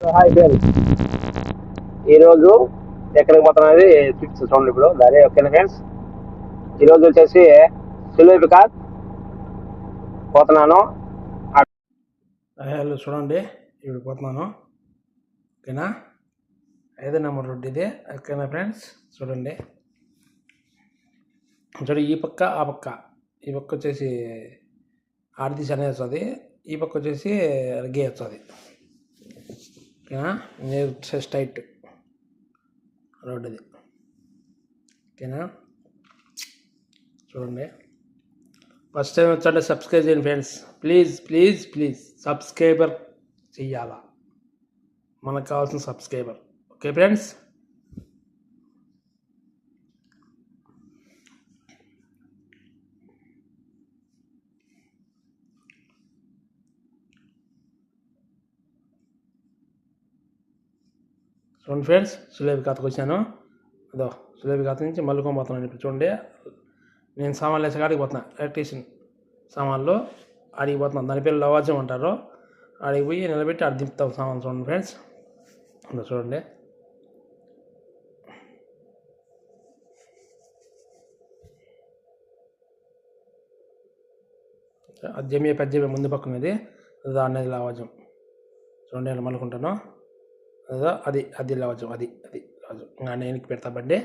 Hi పేరు ఈరోజు ఎక్కడికి పోతాం అనేది ఫిక్స్ చూడండి ఇప్పుడు దాని ఓకేనా ఫ్రెండ్స్ ఈరోజు వచ్చేసి సిల్వర్ కార్ పోతున్నాను. హలో చూడండి ఇప్పుడు పోతున్నాను. ఓకేనా? ఐదో నెంబర్ రోడ్ ఇది ఓకేనా ఫ్రెండ్స్ చూడండి. చూడండి ఈ పక్క ఆ పక్క. ఈ పక్క వచ్చేసి ఆర్దిశ అనేది వస్తుంది ఈ పక్క వచ్చేసి గే వస్తుంది స్ట్రైట్ రోడ్ అది ఓకేనా? చూడండి. ఫస్ట్ టైం వచ్చాడే సబ్స్క్రైబ్ చేయండి friends. Please please please. Subscriber చెయ్యాలా? మనకు కావాల్సిన సబ్స్క్రైబర్. Okay friends? చూడండి ఫ్రెండ్స్ సులేబి ఖాతాకు వచ్చాను అదో సులేబి ఖాతా నుంచి మల్లుకొని పోతున్నాను ఇప్పుడు చూడండి. నేను సామాన్లు వేసే కాడికి పోతున్నా ఎలక్ట్రీషియన్ సామాన్లు ఆడికి పోతున్నాను దాని పేరు లవాజం అంటారు. ఆడికి పోయి నిలబెట్టి ఆడ దింపుతాం సామాన్ చూడండి ఫ్రెండ్స్. అదో చూడండి. అది పెద్ద జమి ముందు పక్కనది దాన్ని లవాజం. చూడండి నేను మలుకుంటాను అది అది లవాజం అది అది లవాజం నేను పెడతా బండి.